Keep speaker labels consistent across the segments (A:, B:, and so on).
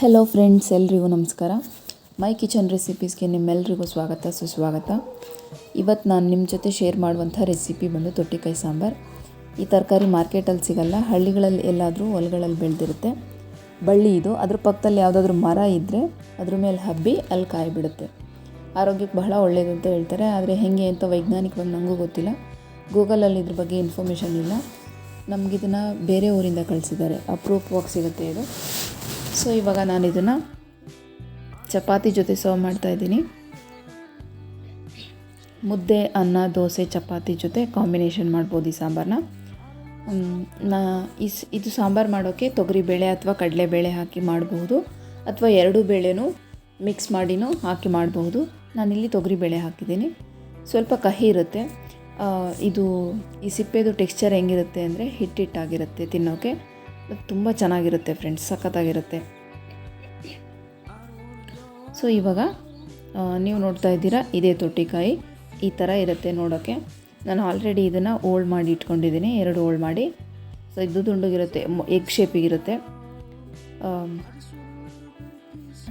A: Hello friends ಎಲ್ರಿಗೂ ನಮಸ್ಕಾರ. ಮೈ kitchen ರೆಸಿಪೀಸ್ಗೆ ನಿಮ್ಮೆಲ್ರಿಗೂ ಸ್ವಾಗತ, ಸುಸ್ವಾಗತ. ಇವತ್ತು ನಾನು ನಿಮ್ಮ ಜೊತೆ ಶೇರ್ ಮಾಡುವಂಥ ರೆಸಿಪಿ ಬಂದು ತೊಟ್ಟಿಕಾಯಿ ಸಾಂಬಾರು. ಈ ತರಕಾರಿ ಮಾರ್ಕೆಟಲ್ಲಿ ಸಿಗಲ್ಲ, ಹಳ್ಳಿಗಳಲ್ಲಿ ಎಲ್ಲಾದರೂ ಹೊಲಗಳಲ್ಲಿ ಬೆಳೆದಿರುತ್ತೆ. ಬಳ್ಳಿ ಇದು, ಅದ್ರ ಪಕ್ಕದಲ್ಲಿ ಯಾವುದಾದ್ರೂ ಮರ ಇದ್ದರೆ ಅದ್ರ ಮೇಲೆ ಹಬ್ಬಿ ಅಲ್ಲಿ ಕಾಯಿ ಬಿಡುತ್ತೆ ಆರೋಗ್ಯಕ್ಕೆ ಬಹಳ ಒಳ್ಳೆಯದು ಅಂತ ಹೇಳ್ತಾರೆ, ಆದರೆ ಹೇಗೆ ಅಂತ ವೈಜ್ಞಾನಿಕವಾಗಿ ನನಗೂ ಗೊತ್ತಿಲ್ಲ. ಗೂಗಲಲ್ಲಿ ಇದ್ರ ಬಗ್ಗೆ ಇನ್ಫಾರ್ಮೇಷನ್ ಇಲ್ಲ. ನಮಗಿದನ್ನು ಬೇರೆ ಊರಿಂದ ಕಳಿಸಿದ್ದಾರೆ. ಅಪ್ರೂಪವಾಗಿ ಸಿಗುತ್ತೆ ಇದು. ಸೊ, ಇವಾಗ ನಾನು ಇದನ್ನು ಚಪಾತಿ ಜೊತೆ ಸರ್ವ್ ಮಾಡ್ತಾ ಇದ್ದೀನಿ. ಮುದ್ದೆ, ಅನ್ನ, ದೋಸೆ, ಚಪಾತಿ ಜೊತೆ ಕಾಂಬಿನೇಷನ್ ಮಾಡ್ಬೋದು ಈ ಸಾಂಬಾರನ್ನ ನಾ ಇಸ್, ಇದು ಸಾಂಬಾರು ಮಾಡೋಕ್ಕೆ ತೊಗರಿಬೇಳೆ ಅಥವಾ ಕಡಲೆಬೇಳೆ ಹಾಕಿ ಮಾಡಬಹುದು ಅಥವಾ ಎರಡೂ ಬೇಳೆನೂ ಮಿಕ್ಸ್ ಮಾಡಿನೂ ಹಾಕಿ ಮಾಡಬಹುದು ನಾನಿಲ್ಲಿ ತೊಗರಿಬೇಳೆ ಹಾಕಿದ್ದೀನಿ. ಸ್ವಲ್ಪ ಕಹಿ ಇರುತ್ತೆ. ಇದು ಈ ಸಿಪ್ಪೆದು ಟೆಕ್ಸ್ಚರ್ ಹೆಂಗಿರುತ್ತೆ ಅಂದರೆ ಹಿಟ್ಟಿಟ್ಟಾಗಿರುತ್ತೆ ತಿನ್ನೋಕ್ಕೆ ತುಂಬ ಚೆನ್ನಾಗಿರುತ್ತೆ ಫ್ರೆಂಡ್ಸ್, ಸಖತ್ತಾಗಿರುತ್ತೆ. ಸೊ ಇವಾಗ ನೀವು ನೋಡ್ತಾ ಇದ್ದೀರಾ ಇದೇ ತೊಟ್ಟಿಕಾಯಿ. ಈ ಥರ ಇರುತ್ತೆ ನೋಡೋಕ್ಕೆ. ನಾನು ಆಲ್ರೆಡಿ ಇದನ್ನು ಓಲ್ಡ್ ಮಾಡಿ ಇಟ್ಕೊಂಡಿದ್ದೀನಿ, ಎರಡು ಓಲ್ಡ್ ಮಾಡಿ. ಸೊ ಇದು ದುಂಡಗಿರುತ್ತೆ ಎಗ್ ಶೇಪಿಗಿರುತ್ತೆ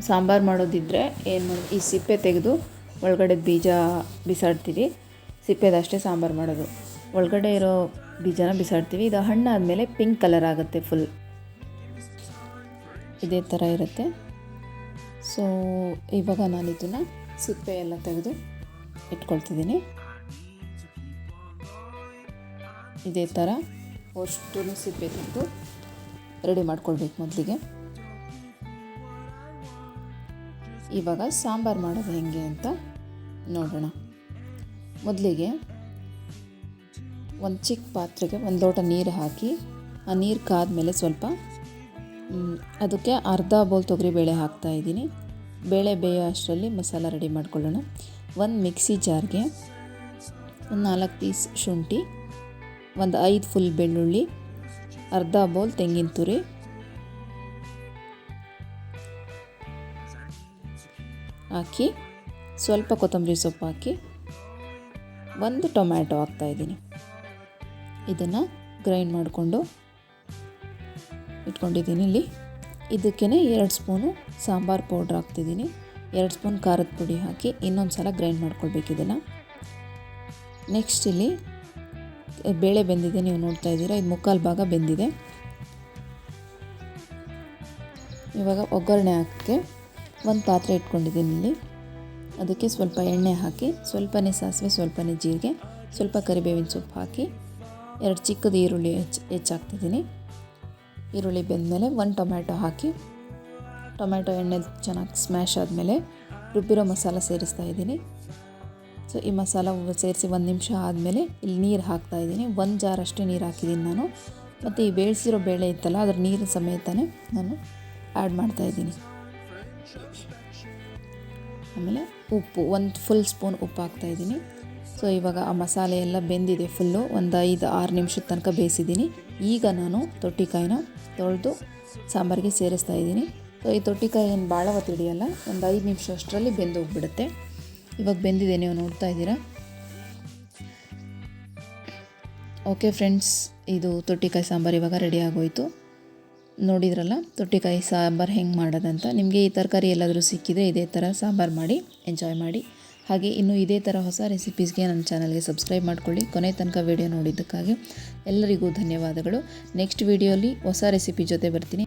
A: ಸಾಂಬಾರು ಮಾಡೋದಿದ್ದರೆ ಏನು ಮಾಡಿ, ಈ ಸಿಪ್ಪೆ ತೆಗೆದು ಒಳಗಡೆ ಬೀಜ ಬಿಸಾಡ್ತೀವಿ. ಸಿಪ್ಪೆದಷ್ಟೇ ಸಾಂಬಾರು ಮಾಡೋದು. ಒಳಗಡೆ ಇರೋ ಬೀಜನ ಬಿಸಾಡ್ತೀವಿ. ಇದು ಹಣ್ಣಾದಮೇಲೆ ಪಿಂಕ್ ಕಲರ್ ಆಗುತ್ತೆ ಫುಲ್ ಇದೇ ಥರ ಇರುತ್ತೆ. ಸೊ ಇವಾಗ ನಾನು ಇದನ್ನು ಸಿಪ್ಪೆ ಎಲ್ಲ ತೆಗೆದು ಇಟ್ಕೊಳ್ತಿದ್ದೀನಿ. ಇದೇ ಥರ ಅಷ್ಟು ಸಿಪ್ಪೆ ತೆಗೆದು ರೆಡಿ ಮಾಡ್ಕೊಳ್ಬೇಕು ಮೊದಲಿಗೆ. ಇವಾಗ ಸಾಂಬಾರು ಮಾಡೋದು ಹೆಂಗೆ ಅಂತ ನೋಡೋಣ. ಮೊದಲಿಗೆ ಒಂದು ಚಿಕ್ಕ ಪಾತ್ರೆಗೆ ಒಂದು ಲೋಟ ನೀರು ಹಾಕಿ, ಆ ನೀರು ಕಾದ್ಮೇಲೆ ಸ್ವಲ್ಪ ಅದಕ್ಕೆ ಅರ್ಧ ಬೌಲ್ ಹಾಕ್ತಾ ಇದ್ದೀನಿ. ಬೇಳೆ ಬೇಯೋ ಅಷ್ಟರಲ್ಲಿ ಮಸಾಲ ರೆಡಿ ಮಾಡ್ಕೊಳ್ಳೋಣ. ಒಂದು ಮಿಕ್ಸಿ ಜಾರ್ಗೆ ಒಂದು ನಾಲ್ಕು ಪೀಸ್ ಶುಂಠಿ, ಒಂದು ಐದು ಫುಲ್ ಬೆಳ್ಳುಳ್ಳಿ, ಅರ್ಧ ಬೌಲ್ ತೆಂಗಿನ ತುರಿ, ಹಾಕಿ ಸ್ವಲ್ಪ ಕೊತ್ತಂಬರಿ ಸೊಪ್ಪು ಹಾಕಿ, ಒಂದು ಟೊಮ್ಯಾಟೊ ಹಾಕ್ತಾಯಿದ್ದೀನಿ ಇದನ್ನು ಗ್ರೈಂಡ್ ಮಾಡಿಕೊಂಡು ಇಟ್ಕೊಂಡಿದ್ದೀನಿ ಇಲ್ಲಿ. ಇದಕ್ಕೇ ಎರಡು ಸ್ಪೂನು ಸಾಂಬಾರು ಪೌಡ್ರ್ ಹಾಕ್ತಿದ್ದೀನಿ. ಎರಡು ಸ್ಪೂನ್ ಖಾರದ ಪುಡಿ ಹಾಕಿ ಇನ್ನೊಂದು ಸಲ ಗ್ರೈಂಡ್ ಮಾಡ್ಕೊಳ್ಬೇಕು ಇದನ್ನು. ನೆಕ್ಸ್ಟ್ ಇಲ್ಲಿ ಬೇಳೆ ಬೆಂದಿದೆ, ನೀವು ನೋಡ್ತಾ ಇದ್ದೀರಾ, ಇದು ಮುಕ್ಕಾಲು ಭಾಗ ಬೆಂದಿದೆ. ಇವಾಗ ಒಗ್ಗರಣೆ ಹಾಕಕ್ಕೆ ಒಂದು ಪಾತ್ರೆ ಇಟ್ಕೊಂಡಿದ್ದೀನಿ ಇಲ್ಲಿ. ಅದಕ್ಕೆ ಸ್ವಲ್ಪ ಎಣ್ಣೆ ಹಾಕಿ, ಸ್ವಲ್ಪನೇ ಸಾಸಿವೆ, ಸ್ವಲ್ಪನೇ ಜೀರಿಗೆ, ಸ್ವಲ್ಪ ಕರಿಬೇವಿನ ಸೊಪ್ಪು ಹಾಕಿ ಎರಡು ಚಿಕ್ಕದು ಈರುಳ್ಳಿ ಹೆಚ್ಚು ಹೆಚ್ಚಾಗ್ತಿದ್ದೀನಿ. ಈರುಳ್ಳಿ ಬೆಂದಮೇಲೆ ಒಂದು ಟೊಮ್ಯಾಟೊ ಹಾಕಿ, ಟೊಮ್ಯಾಟೊ ಎಣ್ಣೆ ಚೆನ್ನಾಗಿ ಸ್ಮ್ಯಾಶ್ ಆದಮೇಲೆ ರುಬ್ಬಿರೋ ಮಸಾಲ ಸೇರಿಸ್ತಾ ಇದ್ದೀನಿ. ಸೊ ಈ ಮಸಾಲ ಸೇರಿಸಿ ಒಂದು ನಿಮಿಷ ಆದಮೇಲೆ ಇಲ್ಲಿ ನೀರು ಹಾಕ್ತಾ ಇದ್ದೀನಿ. ಒಂದು ಜಾರಷ್ಟೇ ನೀರು ಹಾಕಿದ್ದೀನಿ ನಾನು. ಮತ್ತು ಈ ಬೇಯಿಸಿರೋ ಬೇಳೆ ಇತ್ತಲ್ಲ, ಅದ್ರ ನೀರು ಸಮೇತನೇ ನಾನು ಆ್ಯಡ್ ಮಾಡ್ತಾ ಇದ್ದೀನಿ. ಆಮೇಲೆ ಉಪ್ಪು, ಒಂದು ಫುಲ್ ಸ್ಪೂನ್ ಉಪ್ಪು ಹಾಕ್ತಾ ಇದ್ದೀನಿ. ಸೊ, ಇವಾಗ ಆ ಮಸಾಲೆ ಎಲ್ಲ ಬೆಂದಿದೆ ಫುಲ್ಲು. ಒಂದು ಐದು, ಆರು ನಿಮಿಷದ ತನಕ ಬೇಯಿಸಿದ್ದೀನಿ. ಈಗ ನಾನು ತೊಟ್ಟಿಕಾಯಿನ ತೊಳೆದು ಸಾಂಬಾರಿಗೆ ಸೇರಿಸ್ತಾ ಇದ್ದೀನಿ. ಸೊ, ಈ ತೊಟ್ಟಿಕಾಯಿ ಏನು ಭಾಳ ಹೊತ್ತು ಹಿಡಿಯಲ್ಲ, ಒಂದು ಐದು ನಿಮಿಷ ಅಷ್ಟರಲ್ಲಿ ಬೆಂದು ಹೋಗ್ಬಿಡುತ್ತೆ ಇವಾಗ ಬೆಂದಿದೆ, ನೀವು ನೋಡ್ತಾ ಇದ್ದೀರಾ? ಓಕೆ ಫ್ರೆಂಡ್ಸ್ ಇದು ತೊಟ್ಟಿಕಾಯಿ ಸಾಂಬಾರು ಇವಾಗ ರೆಡಿ ಆಗೋಯಿತು. ನೋಡಿದ್ರಲ್ಲ, ತೊಟ್ಟಿಕಾಯಿ ಸಾಂಬಾರು ಹೆಂಗೆ ಮಾಡೋದಂತ. ನಿಮಗೆ ಈ ತರಕಾರಿ ಎಲ್ಲಾದರೂ ಸಿಕ್ಕಿದರೆ ಇದೇ ಥರ ಸಾಂಬಾರು ಮಾಡಿ ಎಂಜಾಯ್ ಮಾಡಿ. ಹಾಗೆ ಇನ್ನು ಇದೇ ಥರ ಹೊಸ ರೆಸಿಪೀಸ್ಗೆ ನನ್ನ ಚಾನಲ್ಗೆ ಸಬ್ಸ್ಕ್ರೈಬ್ ಮಾಡ್ಕೊಳ್ಳಿ. ಕೊನೆ ತನಕ ವಿಡಿಯೋ ನೋಡಿದ್ದಕ್ಕಾಗಿ ಎಲ್ಲರಿಗೂ ಧನ್ಯವಾದಗಳು. ನೆಕ್ಸ್ಟ್ ವಿಡಿಯೋಲಿ ಹೊಸ ರೆಸಿಪಿ ಜೊತೆ ಬರ್ತೀನಿ.